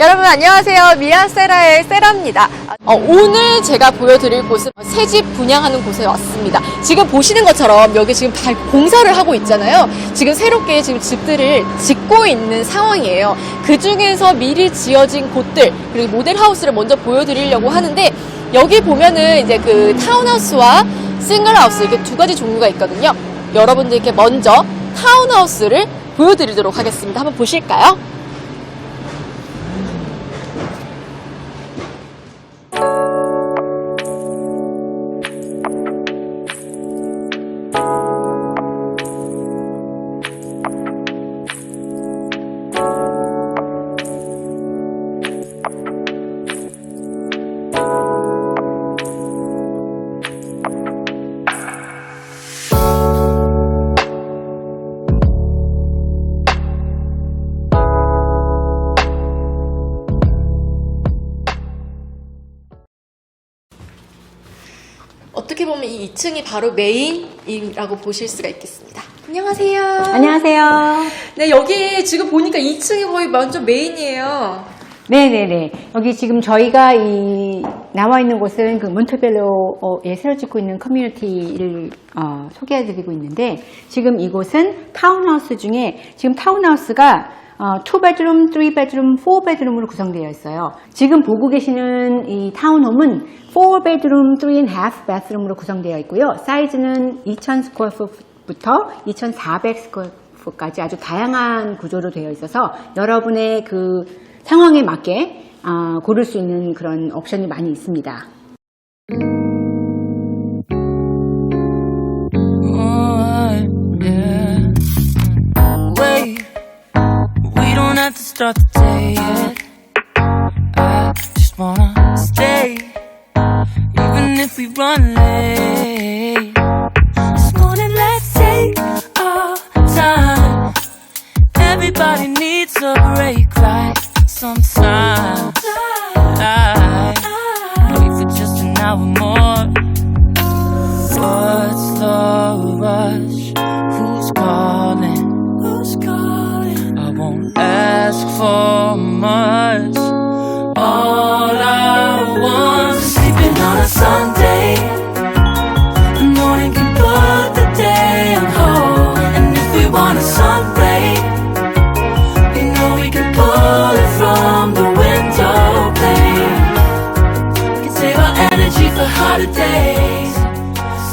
여러분 안녕하세요. 미아세라의 세라입니다. 어, 오늘 제가 보여드릴 곳은 새집 분양하는 곳에 왔습니다. 지금 보시는 것처럼 여기 지금 발- 공사를 하고 있잖아요. 지금 새롭게 지금 집들을 짓고 있는 상황이에요. 그 중에서 미리 지어진 곳들 그리고 모델하우스를 먼저 보여드리려고 하는데 여기 보면은 이제 그 타운하우스와 싱글하우스 이게 두 가지 종류가 있거든요. 여러분들께 먼저 타운하우스를 보여드리도록 하겠습니다. 한번 보실까요? 보면 이 2층이 바로 메인이라고 보실 수가 있겠습니다. 안녕하세요. 안녕하세요. 네, 여기 지금 보니까 2층이 거의 완전 메인이에요. 네네네. 여기 지금 저희가 이 나와 있는 곳은 그 몬테벨로에 새로 짓고 있는 커뮤니티를 어, 소개해드리고 있는데 지금 이곳은 타운하우스 중에 지금 타운하우스가 어, 2bedroom, 3bedroom, 4bedroom으로 구성되어 있어요. 지금 보고 계시는 이 타운홈은 4bedroom, 3.5 bathroom으로 구성되어 있고요. 사이즈는 2000 스퀘어풋부터 2400 스퀘어풋까지 아주 다양한 구조로 되어 있어서 여러분의 그 상황에 맞게 아, 고를 수 있는 그런 옵션이 많이 있습니다. Start the day yet. I just wanna stay, even if we run late. This morning, let's take our time. Everybody needs a break, like sometime. I wait for just an hour more. What's the rush? Sunday. The morning can put the day on hold. And if we want a sun ray, we know we can pull it from the window pane. Can save our energy for harder days.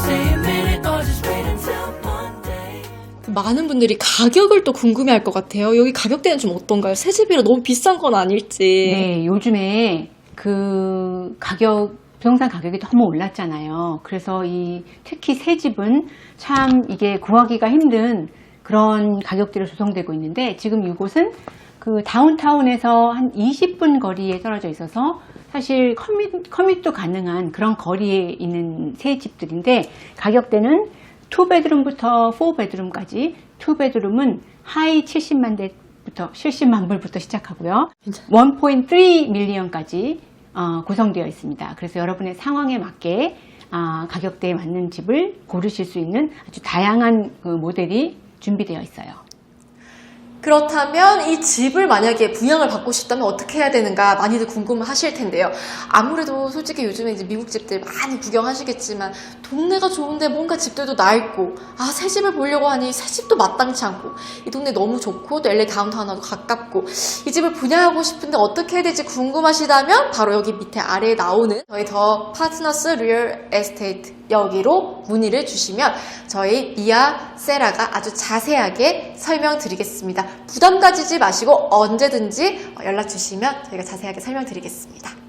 Stay a minute or just wait until Monday. 많은 분들이 가격을 또 궁금해할 것 같아요. 여기 가격대는 좀 어떤가요? 새 집이라 너무 비싼 건 아닐지. 네, 요즘에 그 가격, 부동산 가격이 너무 올랐잖아요. 그래서 이 특히 새 집은 참 이게 구하기가 힘든 그런 가격대로 조성되고 있는데 지금 이곳은 그 다운타운에서 한 20분 거리에 떨어져 있어서 사실 커밋, 커밋도 가능한 그런 거리에 있는 새 집들인데 가격대는 2베드룸부터 4베드룸까지 2베드룸은 하이 70만 대부터 70만 불부터 시작하고요. 1.3 밀리언까지 어, 구성되어 있습니다. 그래서 여러분의 상황에 맞게 아, 가격대에 맞는 집을 고르실 수 있는 아주 다양한 그 모델이 준비되어 있어요. 그렇다면 이 집을 만약에 분양을 받고 싶다면 어떻게 해야 되는가 많이들 궁금하실 텐데요. 아무래도 솔직히 요즘에 이제 미국 집들 많이 구경하시겠지만 동네가 좋은데 뭔가 집들도 낡고 아 새 집을 보려고 하니 새 집도 마땅치 않고 이 동네 너무 좋고 또 LA 다운타운하고 가깝고 이 집을 분양하고 싶은데 어떻게 해야 될지 궁금하시다면 바로 여기 밑에 아래에 나오는 저희 더 파트너스 리얼 에스테이트 여기로 문의를 주시면 저희 미아 세라가 아주 자세하게 설명드리겠습니다. 부담 가지지 마시고 언제든지 연락 주시면 저희가 자세하게 설명드리겠습니다.